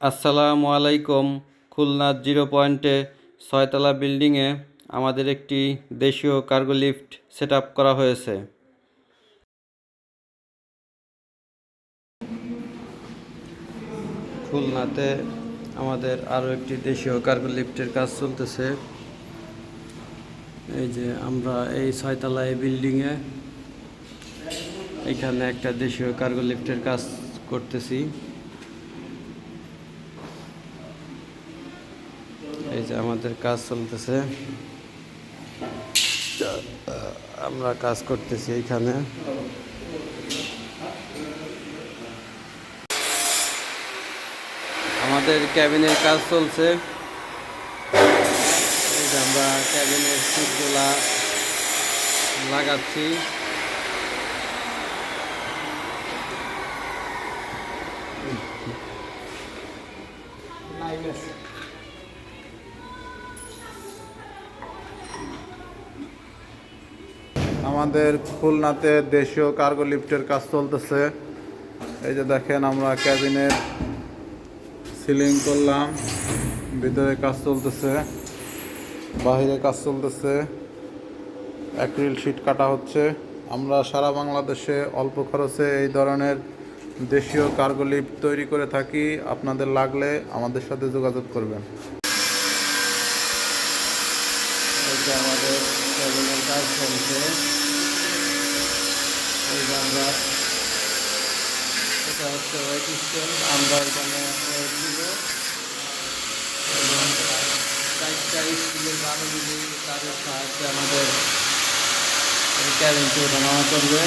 আসসালামু আলাইকুম। খুলনা জিরো পয়েন্টে ছয়তলা বিল্ডিংয়ে আমাদের একটি দেশীয় কার্গো লিফট সেট করা হয়েছে। খুলনাতে আমাদের আরও একটি দেশীয় কার্গো লিফটের কাজ চলতেছে। এই যে আমরা এই ছয়তলা এই বিল্ডিংয়ে এখানে একটা দেশীয় কার্গো লিফটের কাজ করতেছি এই যে আমাদের কাজ চলতেছে। আমরা কাজ করতেছি এইখানে। আমাদের ক্যাবিনের কাজ চলছে। আমরা ক্যাবিনের সিটগুলা লাগাচ্ছি। আমাদের খুলনাতে দেশীয় কার্গো লিফটের কাজ চলতেছে। এই যে দেখেন আমরা ক্যাবিনের সিলিং করলাম, ভিতরে কাজ চলতেছে বাইরে কাজ চলতেছে অ্যাক্রিল শিট কাটা হচ্ছে। আমরা সারা বাংলাদেশে অল্প খরচে এই ধরনের দেশীয় কার্গো লিফট তৈরি করে থাকি। আপনাদের লাগলে আমাদের সাথে যোগাযোগ করবেন। আমাদের কাজ চলছে। যে আমরা এটা হচ্ছে ওয়েট আমরা এখানে ওয়েট দিব এবং চারটা স্টিলের বারো মিলি তাদের সাহায্যে আমাদের এই ক্যাবিনটি ওঠানামা করবে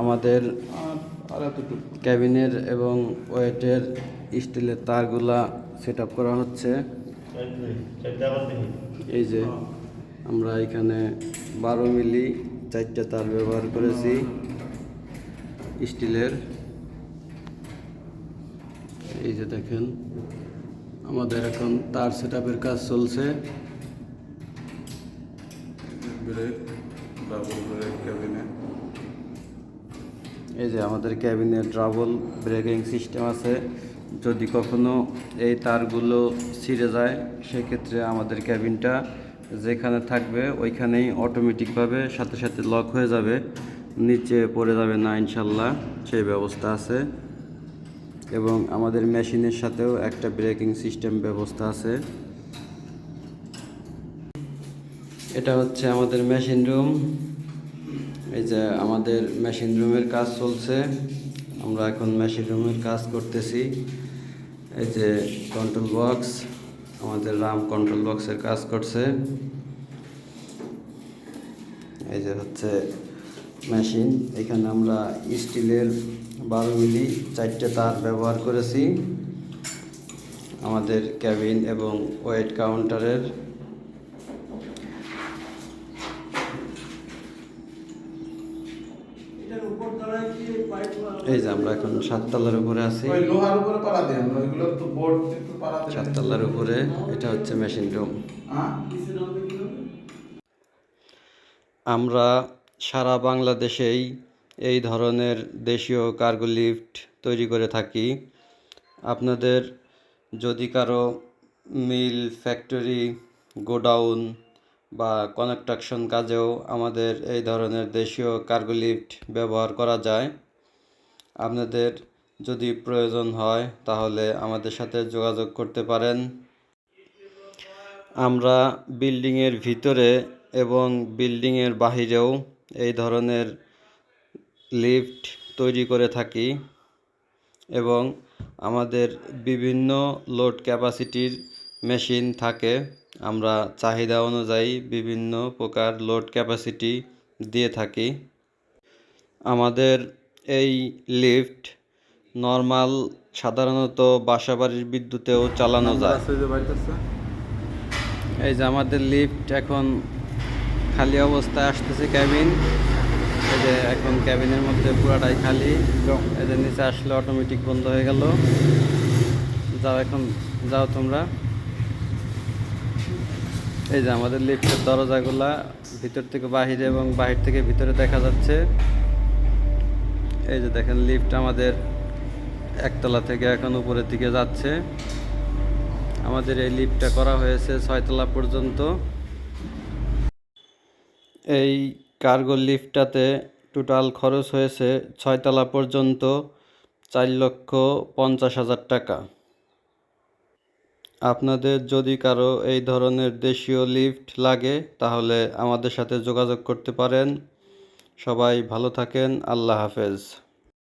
আমাদের ক্যাবিনের এবং ওয়েটের স্টিলের তারগুলা সেট আপ করা হচ্ছে। এই যে আমরা এখানে বারো মিলি চারটা তার ব্যবহার করেছি স্টিলের। এই যে দেখেন আমাদের এখন তার সেট কাজ চলছে। ব্রেক ডাবল ব্রেক ক্যাবিনে। এই যে আমাদের ক্যাবিনে ডাবল ব্রেকিং সিস্টেম আছে। যদি কখনো এই তারগুলো ছিঁড়ে যায় সেক্ষেত্রে আমাদের ক্যাবিনটা যেখানে থাকবে, ওইখানেই অটোমেটিকভাবে সাথে সাথে লক হয়ে যাবে। নিচে পড়ে যাবে না, ইনশাল্লাহ। সেই ব্যবস্থা আছে। এবং আমাদের মেশিনের সাথেও একটা ব্রেকিং সিস্টেম ব্যবস্থা আছে। এটা হচ্ছে আমাদের মেশিন রুম এই যে আমাদের মেশিন রুমের কাজ চলছে। আমরা এখন মেশিন রুমের কাজ করতেছি। এই যে কন্ট্রোল বক্স আমাদের রাম কন্ট্রোল বক্সের কাজ করছে। এই যে হচ্ছে মেশিন এখানে আমরা স্টিলের বারো মিলি চারটে তার ব্যবহার করেছি। আমাদের ক্যাবিন এবং ওয়েট কাউন্টারের এই যে আমরা এখন সাততলার উপরে আছি। সাততলার উপরে এটা হচ্ছে মেশিন রুম হ্যাঁ? আমরা সারা বাংলাদেশেই এই ধরনের দেশীয় কার্গো লিফট তৈরি করে থাকি। আপনাদের যদি কারও মিল ফ্যাক্টরি গোডাউন বা কনস্ট্রাকশন কাজেও আমাদের এই ধরনের দেশীয় কার্গো লিফট ব্যবহার করা যায়। আপনাদের যদি প্রয়োজন হয়, তাহলে আমাদের সাথে যোগাযোগ করতে পারেন। আমরা বিল্ডিংয়ের ভিতরে এবং বিল্ডিংয়ের বাহিরেও এই ধরনের লিফট তৈরি করে থাকি এবং আমাদের বিভিন্ন লোড ক্যাপাসিটির মেশিন থাকে। আমরা চাহিদা অনুযায়ী বিভিন্ন প্রকার লোড ক্যাপাসিটি দিয়ে থাকি। আমাদের এই লিফট নর্মাল সাধারণত বাসাবাড়ির বিদ্যুতেও চালানো যায়। এই যে আমাদের লিফট এখন খালি অবস্থায় আসতেছে ক্যাবিন এই যে এখন ক্যাবিনের মধ্যে পুরাটাই খালি। এই যে নিচে আসলে অটোমেটিক বন্ধ হয়ে গেল। যাও এখন যাও তোমরা। এই যে আমাদের লিফটের দরজাগুলা ভিতর থেকে বাহিরে এবং বাহির থেকে ভিতরে দেখা যাচ্ছে। এই যে দেখেন, লিফট আমাদের একতলা থেকে এখন উপরের দিকে যাচ্ছে। আমাদের এই লিফটটা করা হয়েছে ছয়তলা পর্যন্ত। এই কার্গো লিফটটাতে টোটাল খরচ হয়েছে ছয়তলা পর্যন্ত চার লক্ষ পঞ্চাশ হাজার টাকা। আপনাদের যদি কারও এই ধরনের দেশীয় লিফট লাগে, তাহলে আমাদের সাথে যোগাযোগ করতে পারেন। সবাই ভালো থাকেন। আল্লাহ হাফেজ।